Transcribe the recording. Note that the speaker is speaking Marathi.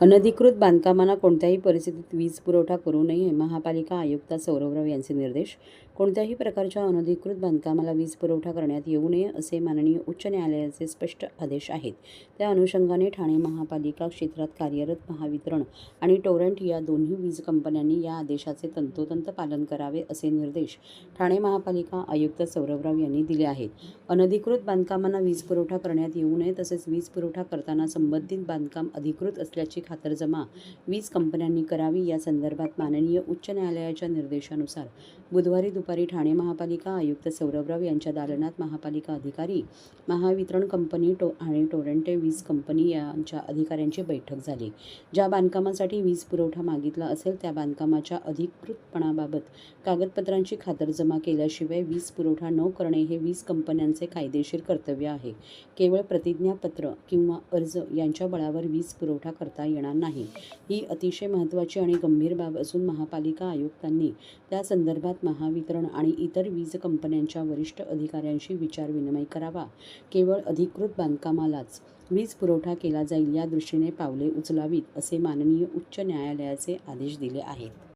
अनधिकृत बांधकामांना कोणत्याही परिस्थितीत वीज पुरवठा करू नये महापालिका आयुक्त सौरभराव यांचे निर्देश. कोणत्याही प्रकारच्या अनधिकृत बांधकामाला वीज पुरवठा करण्यात येऊ नये असे माननीय उच्च न्यायालयाचे स्पष्ट आदेश आहेत. त्या अनुषंगाने ठाणे महापालिका क्षेत्रात कार्यरत महावितरण आणि टोरंट या दोन्ही वीज कंपन्यांनी या आदेशाचे तंतोतंत पालन करावे असे निर्देश ठाणे महापालिका आयुक्त सौरभराव यांनी दिले आहेत. अनधिकृत बांधकामांना वीज पुरवठा करण्यात येऊ नये तसेच वीज पुरवठा करताना संबंधित बांधकाम अधिकृत असल्याची खातरजमा वीज कंपन्यांनी करावी या संदर्भात माननीय उच्च न्यायालयाच्या निर्देशानुसार बुधवारी दुपारी ठाणे महापालिका आयुक्त सौरभराव यांच्या दालनात महापालिका अधिकारी महावितरण कंपनी टो आणि टोरंटे वीज कंपनी यांच्या अधिकाऱ्यांची बैठक झाली. ज्या बांधकामासाठी वीज पुरवठा मागितला असेल त्या बांधकामाच्या अधिकृतपणाबाबत कागदपत्रांची खातरजमा केल्याशिवाय वीज पुरवठा न करणे हे वीज कंपन्यांचे कायदेशीर कर्तव्य आहे. केवळ प्रतिज्ञापत्र किंवा अर्ज यांच्या बळावर वीज पुरवठा करता येणार नाही. ही अतिशय महत्त्वाची आणि गंभीर बाब असून महापालिका आयुक्तांनी त्या संदर्भात महावितरण आणि इतर वीज कंपन्यांच्या वरिष्ठ अधिकाऱ्यांशी विचारविनिमय करावा. केवळ अधिकृत बांधकामालाच वीज पुरवठा केला जाईल या दृष्टीने पावले उचलावीत असे माननीय उच्च न्यायालयाचे आदेश दिले आहेत.